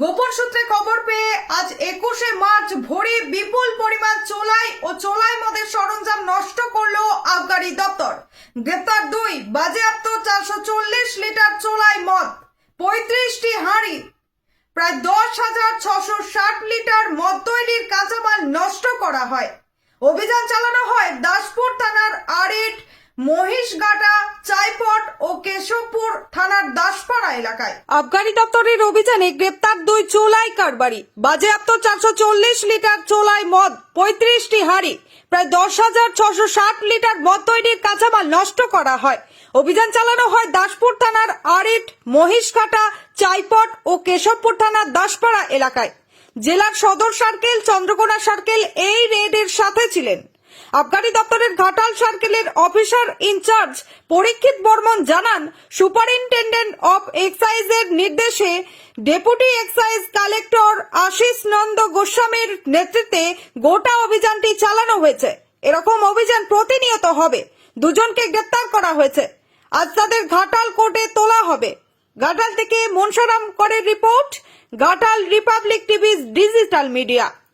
গোপন সূত্রে খবর পেয়ে আজ একুশে মার্চ ভোরে বিপুল পরিমাণ চোলাই ও চোলাই মদের সরঞ্জাম নষ্ট করল আবগারি দপ্তর। গ্রেপ্তার দুই, বাজেয়াপ্ত চারশো চল্লিশ লিটার চোলাই মদ, পঁয়ত্রিশটি হাঁড়ি, প্রায় দশ হাজার ছশো ষাট লিটার মদ তৈরির কাঁচামাল নষ্ট করা হয়। অভিযান চালানো হয় দাসপুর থানার আরেট মহিষগাটা, চাইপট ও কেশবপুর থানার এলাকায়। আবগারি দপ্তরের অভিযানে গ্রেপ্তার দুই চোলাই কারবারি। বাজেয়াপ্ত চারশো চল্লিশ লিটার চোলাই মদ, পঁয়ত্রিশটি হাড়ি, প্রায় দশ হাজার ছশো ষাট লিটার মদ তৈরির কাঁচামাল নষ্ট করা হয়। অভিযান চালানো হয় দাসপুর থানার আরেট, মহিষকাটা, চাইপট ও কেশবপুর থানার দাসপাড়া এলাকায়। জেলার সদর সার্কেল, চন্দ্রকোনা সার্কেল এই রেডের সাথে ছিলেন। আবগারি দপ্তরের ঘাটাল সার্কেলের অফিসার ইনচার্জ পরীক্ষিত বর্মন জানান, সুপারিনটেন্ডেন্ট অফ এক্সাইজের নির্দেশে deputy excise collector Ashis Nanda গোস্বামীর নেতৃত্বে গোটা অভিযানটি চালানো হয়েছে। এরকম অভিযান প্রতিনিয়ত হবে। দুজনকে গ্রেপ্তার করা হয়েছে। আজ তাদের ঘাটাল কোর্টে তোলা হবে। ঘাটাল থেকে মনসারাম করে report, Ghatal republic TV digital media.